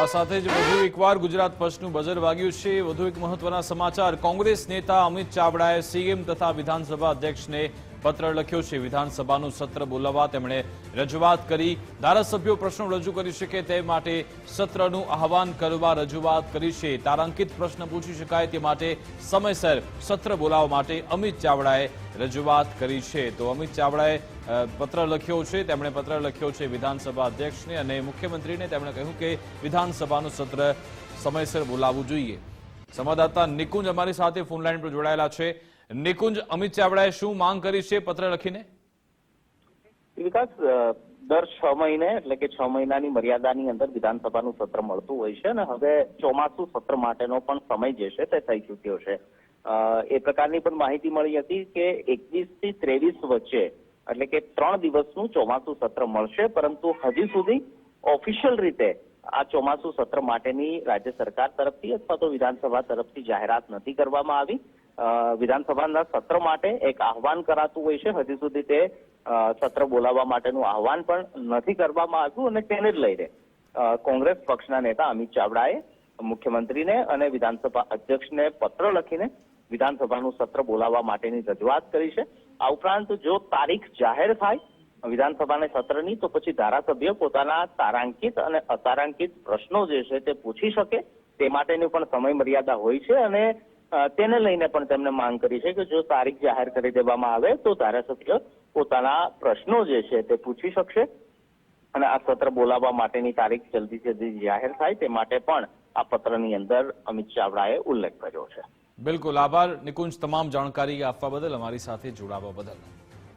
આ સાથે જ વધુ એકવાર ગુજરાત પક્ષનું બજર વાગ્યું છે. વધુ એક મહત્વના સમાચાર. કોંગ્રેસ નેતા અમિત ચાવડાએ સીએમ તથા વિધાનસભા અધ્યક્ષને પત્ર લખ્યો છે. વિધાનસભાનું સત્ર બોલાવવા તેમણે રજૂઆત કરી. ધારાસભ્યો પ્રશ્નો રજૂ કરી શકે તે માટે સત્રનું આહવાન કરવા રજૂઆત કરી છે. તારાંકિત પ્રશ્ન પૂછી શકાય તે માટે સમયસર સત્ર બોલાવવા માટે અમિત ચાવડાએ રજૂઆત કરી છે. તો અમિત ચાવડાએ પત્ર લખ્યો છે. તેમણે પત્ર લખ્યો છે વિધાનસભા અધ્યક્ષને અને મુખ્યમંત્રીને. તેમણે કહ્યું કે વિધાનસભાનું સત્ર સમયસર બોલાવવું જોઈએ. સંવાદદાતા નિકુંજ અમારી સાથે ફોન લાઈન પર જોડાયેલા છે. નિકુંજ, અમિત ચાવડાએ શું માંગ કરી છે પત્ર લખીને? વિકાસ દર છ મહિને, એટલે કે છ મહિનાની મર્યાદાની અંદર વિધાનસભાનું સત્ર મળતું હોય છે અને હવે ચોમાસુ સત્ર માટેનો પણ સમય જે છે તે થઈ ચૂક્યો છે. એ પ્રકારની પણ માહિતી મળી હતી કે એકવીસથી ત્રેવીસ વચ્ચે, એટલે કે ત્રણ દિવસનું ચોમાસું સત્ર મળશે, પરંતુ હજી સુધી ઓફિશિયલ રીતે આ ચોમાસુ સત્ર માટેની રાજ્ય સરકાર તરફથી અથવા તો વિધાનસભા તરફથી જાહેરાત નથી કરવામાં આવી. વિધાનસભાના સત્ર માટે એક આહવાન કરાતું હોય છે. હજી સુધી તે સત્ર બોલાવવા માટેનું આહવાન પણ નથી કરવામાં આવ્યું અને તેને જ લઈને કોંગ્રેસ પક્ષના નેતા અમિત ચાવડાએ મુખ્યમંત્રીને અને વિધાનસભા અધ્યક્ષને પત્ર લખીને વિધાનસભાનું સત્ર બોલાવવા માટેની રજૂઆત કરી છે. આ ઉપરાંત જો તારીખ જાહેર થાય વિધાનસભાના સત્રની, તો પછી ધારાસભ્ય પોતાના તારાંકિત અને અતારાંકિત પ્રશ્નો જે છે તે પૂછી શકે. તે માટેની પણ સમય મર્યાદા હોય છે અને તેને લઈને પણ તેમણે માંગ કરી છે કે જો તારીખ જાહેર કરી દેવામાં આવે તો ધારાસભ્ય પોતાના પ્રશ્નો જે છે તે પૂછી શકશે અને આ સત્ર બોલાવવા માટેની તારીખ જલ્દી જલ્દી જાહેર થાય તે માટે પણ આ પત્રની અંદર અમિત ચાવડાએ ઉલ્લેખ કર્યો છે. બિલકુલ આભાર. નિકુંજ, તમામ જાણકારી આપવા બદલ અમારી સાથે જોડાવા બદલ.